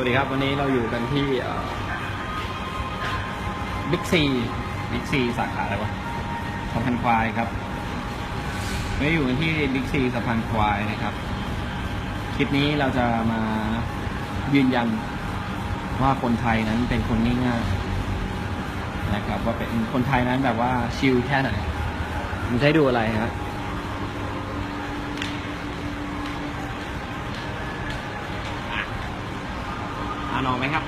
วัสดีครับ วันนี้เราอยู่กันที่บิ๊กซีบิ๊กซีสาขาอะไรวะสะพานควายครับวันนี้อยู่กันที่บิ๊กซีสะพานควายนะครับ คลิปนี้เราจะมายืนยันว่าคนไทยนั้นเป็นคนง่ายๆนะครับ ว่าเป็นคนไทยนั้นแบบว่าชิลแค่ไหนมันให้ดูอะไรฮะ อนอไหมครับ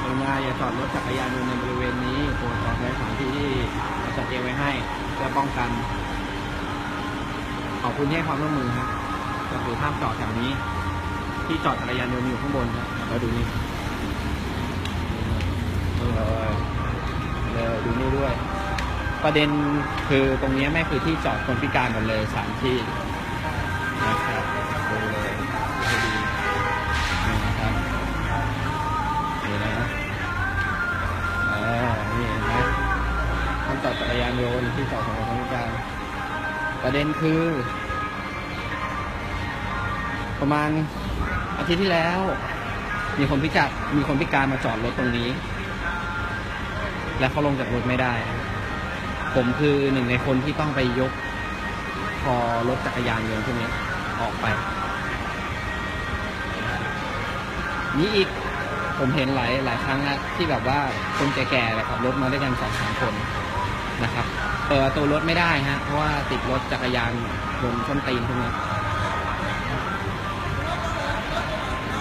กรุณาอย่าจอดรถจักรยานยนต์ในบริเวณนี้โปรดจอดในสถานที่ที่เราจัดเตรียมไว้ให้เพื่อป้องกัน ขอบคุณที่ให้ความร่วมมือครับก็คือห้ามจอดแถวนี้ ที่จอดจักรยานยนต์อยู่ข้างบนครับแล้วดูนี่เลยดูนี่ด้วย ประเด็นคือตรงนี้แม่คือที่จอดคนพิการหมดเลยสามที่นะครับ มันจอดจักรยานยนต์ที่จอดของคนพิการประเด็นคือ ประมาณอาทิตย์ที่แล้ว มีคนพิการมีคนพิการมาจอดรถตรงนี้ และเขาลงจากรถไม่ได้ ผมคือหนึ่งในคนที่ต้องไปยกคอรถจักรยานยนต์พวกนี้ออกไป นี่อีก ผมเห็นหลายหลายครั้งนะที่แบบว่าคนแก่ๆแบบขับรถมาด้วยกันสองสามคนนะครับเปิดประตูรถไม่ได้ฮะเพราะว่าติดรถจักรยานบนส้นตีนพวกนี้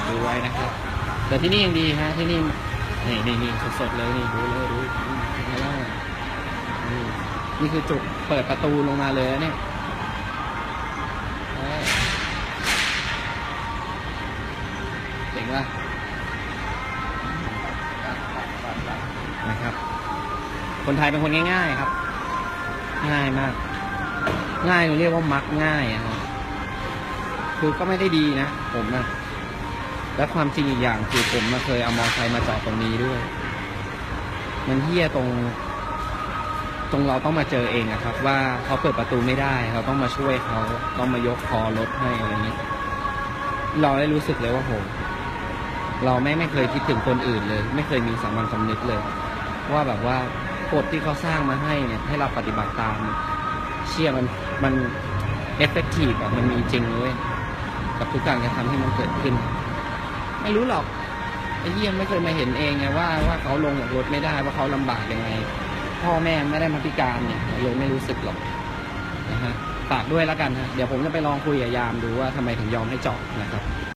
ดูไว้นะครับ แต่ที่นี่ยังดีฮะที่นี่นี่นี่นี่สดๆเลยนี่ดูเลยดูดูข้างล่นี่นี่คือจุดเปิดประตูลงมาเลยนะเนี่ยเออเจ๋งว่ะ คนไทยเป็นคนง่ายๆครับ ง่ายมาก ง่ายเรียกว่ามักง่ายอะครับคือก็ไม่ได้ดีนะผมนะและความจริงอีกอย่างคือผมมาเคยเอามอเตอร์ไซค์มาจอดตรงนี้ด้วย มันเฮี้ยตรง ตรงเราต้องมาเจอเองอะครับ ว่าเขาเปิดประตูไม่ได้เราต้องมาช่วยเขาต้องมายกคอรถให้อะไรเงี้ยเราได้รู้สึกเลยว่าโหเราไม่ไม่เคยคิดถึงคนอื่นเลย ไม่เคยมีสามัญสำนึกเลย ว่าแบบว่า กฎที่เขาสร้างมาให้เนี่ยให้เราปฏิบัติตาม เชื่อมันมันเอฟเฟกตีฟอะมันมีจริงเลยกับทุกการกระทำที่มันเกิดขึ้น ไม่รู้หรอกไอ้เยี่ยมไม่เคยมาเห็นเองไงว่าว่าเขาลงจากรถไม่ได้ว่าเขาลำบากยังไง พ่อแม่ไม่ได้มาพิการเนี่ยเลยไม่รู้สึกหรอกนะฮะฝากด้วยแล้วกันฮะเดี๋ยวผมจะไปลองคุยกับยามดูว่าทำไมถึงยอมให้จอดนะครับ